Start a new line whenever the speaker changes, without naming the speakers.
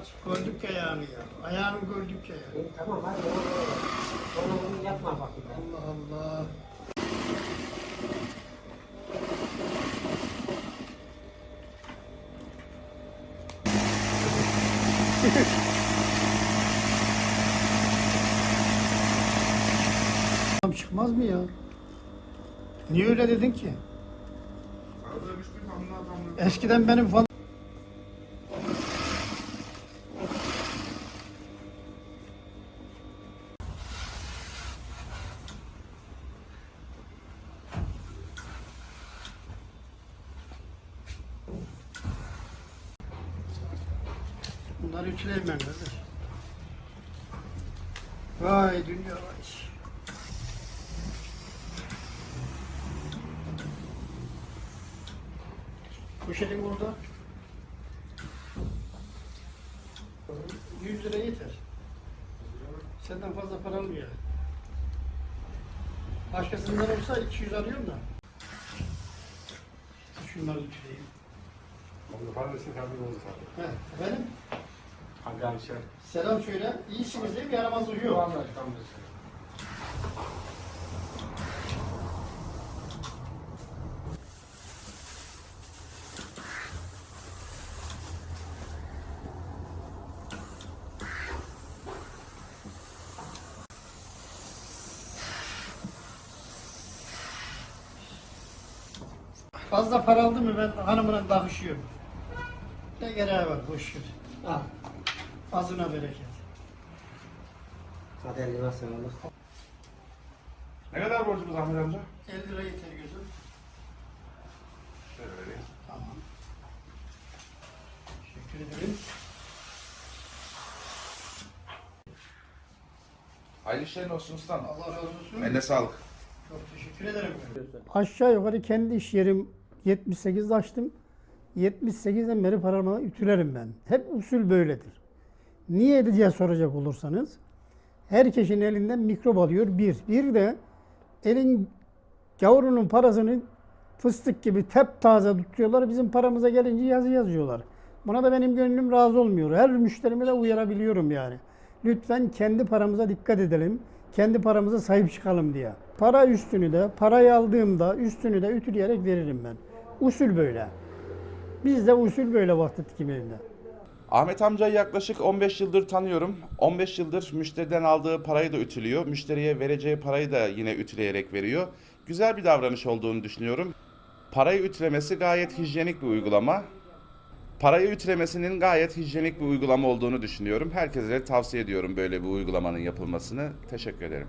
aç.
Gördük ayağını ya. Ayağını gördük ya.
İyi, tamam hadi. Sonra bunu yapma bakayım.
Allah Allah. Adam çıkmaz mı ya? Niye öyle dedin ki? Eskiden benim falan Bunları ütüleyeyim ben kardeş. Vay dünya vay. Poşetin burada. 100 lira yeter. Senden fazla para almıyor. Başkasından olsa 200 alıyorum da. Şunları ütüleyeyim.
Onu paylaşın tabii oldu tabii.
He, efendim?
Hadi Ayşe.
Selam söyle. İyisiniz değil mi? Yaramazlık yok.
Vallahi tam da şey.
Fazla para aldı mı ben hanımla davışıyorum. Ne gereği var boş ver. Al. Azına bereket.
Hadi eline sağlık.
Ne kadar borcumuz Ahmet amca?
50 lira yeter gözüm.
Şöyle vereyim.
Tamam. Teşekkür ederim.
Hayırlı işlerin olsun ustam.
Allah razı olsun.
Eline sağlık.
Çok teşekkür ederim.
Aşağı yukarı kendi iş yerim 78'de açtım. 78'den beri paramı ütülerim ben. Hep usul böyledir. Niye diye soracak olursanız herkesin elinden mikrop alıyor bir. Bir de elin gavurunun parasını fıstık gibi tep taze tutuyorlar. Bizim paramıza gelince yazı yazıyorlar. Buna da benim gönlüm razı olmuyor. Her müşterimi de uyarabiliyorum yani. Lütfen kendi paramıza dikkat edelim. Kendi paramıza sahip çıkalım diye. Para üstünü de, parayı aldığımda üstünü de ütüleyerek veririm ben. Usul böyle. Biz de usul böyle vakit kimliğinde.
Ahmet amcayı yaklaşık 15 yıldır tanıyorum. 15 yıldır müşteriden aldığı parayı da ütülüyor. Müşteriye vereceği parayı da yine ütüleyerek veriyor. Güzel bir davranış olduğunu düşünüyorum. Parayı ütülemesi gayet hijyenik bir uygulama. Parayı ütülemesinin gayet hijyenik bir uygulama olduğunu düşünüyorum. Herkese tavsiye ediyorum böyle bir uygulamanın yapılmasını. Teşekkür ederim.